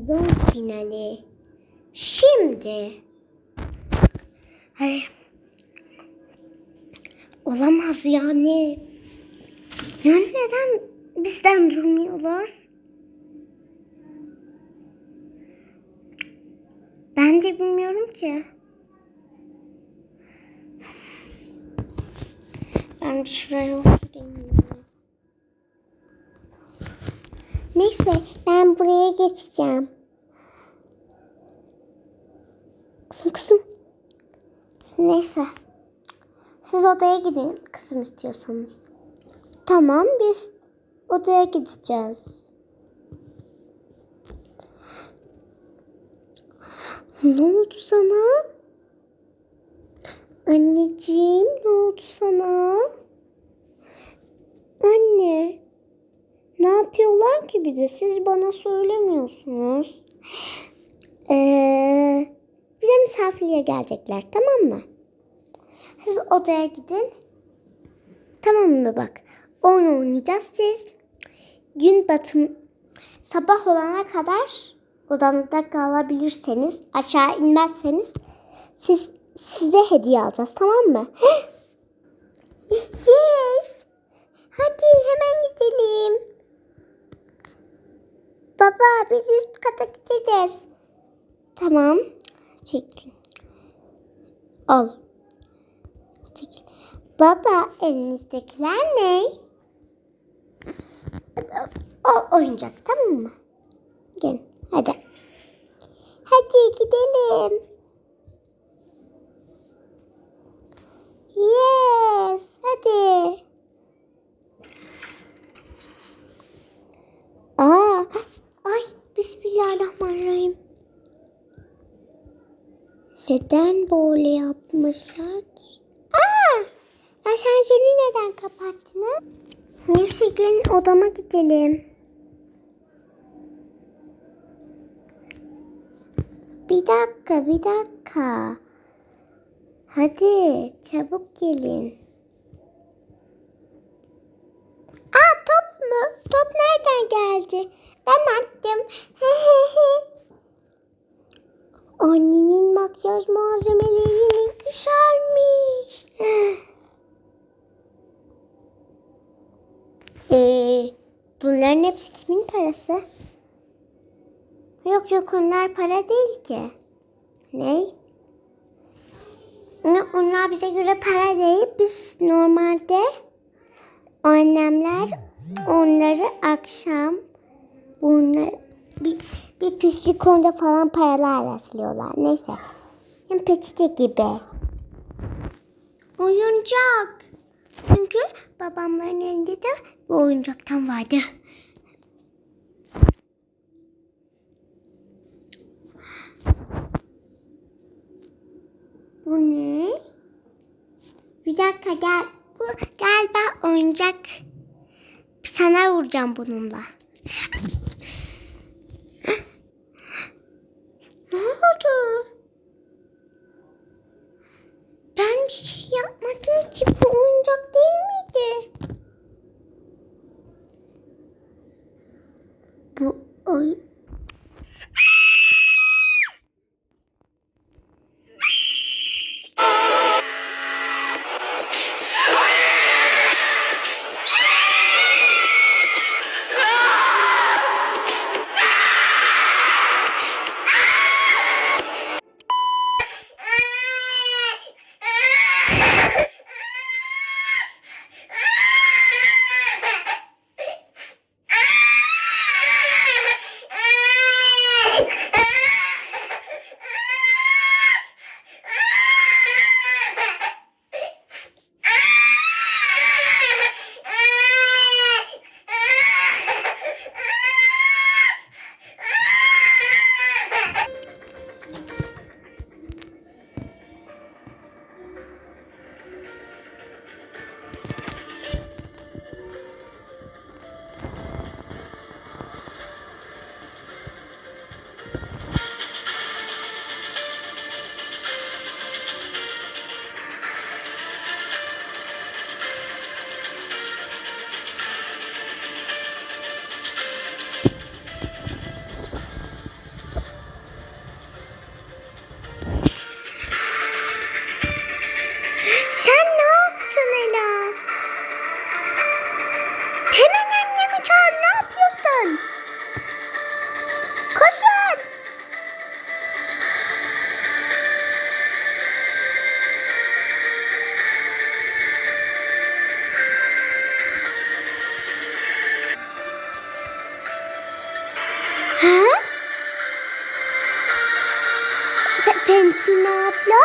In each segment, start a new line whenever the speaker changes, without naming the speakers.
Sezon finali. Şimdi. Hayır. Olamaz yani. Yani neden bizden durmuyorlar? Ben de bilmiyorum ki. Ben şuraya oturayım. Neyse ben buraya geçeceğim. Kızım kızım. Neyse. Siz odaya gidin kızım istiyorsanız. Tamam biz odaya gideceğiz. Ne oldu sana? Anneciğim ne oldu sana? Anne. Ne yapıyorlar ki bize? Siz bana söylemiyorsunuz. Ee, bize misafirliğe gelecekler tamam mı? Siz odaya gidin. Tamam mı bak? Oyun oynayacağız siz. Gün batım sabah olana kadar odanızda kalabilirseniz aşağı inmezseniz siz size hediye alacağız tamam mı? yes. Hadi hemen gidelim. Baba biz üst kata gideceğiz. Tamam. Çekil. Al. Çekil. Baba elinizdekiler ne? O oyuncak tamam mı? Gel hadi. Hadi gidelim. Yes hadi. Aa, ay bismillahirrahmanirrahim. Neden böyle yapmışlar ki? Aa, asansörü neden kapattınız? Neyse gelin odama gidelim. Bir dakika, bir dakika. Hadi çabuk gelin. Aa top mu? Top nereden geldi? Ben attım. Annenin makyaj malzemeleri ne güzelmiş. ee, bunların hepsi kimin parası? Yok yok onlar para değil ki. Ne? Onlar bize göre para değil. Biz normalde annemler onları akşam bunlar bir, bir pislik onda falan paralarla siliyorlar. Neyse. Yani peçete gibi. Oyuncak. Çünkü babamların elinde de bu oyuncaktan vardı. Bu ne? Bir dakika gel. Bu galiba oyuncak. Sana vuracağım bununla. Tina abla?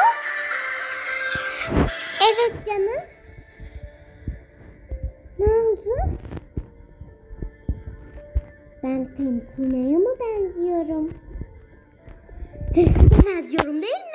Evet canım. Ne oldu? Ben Tina'ya mı benziyorum? Hırsıza benziyorum değil mi?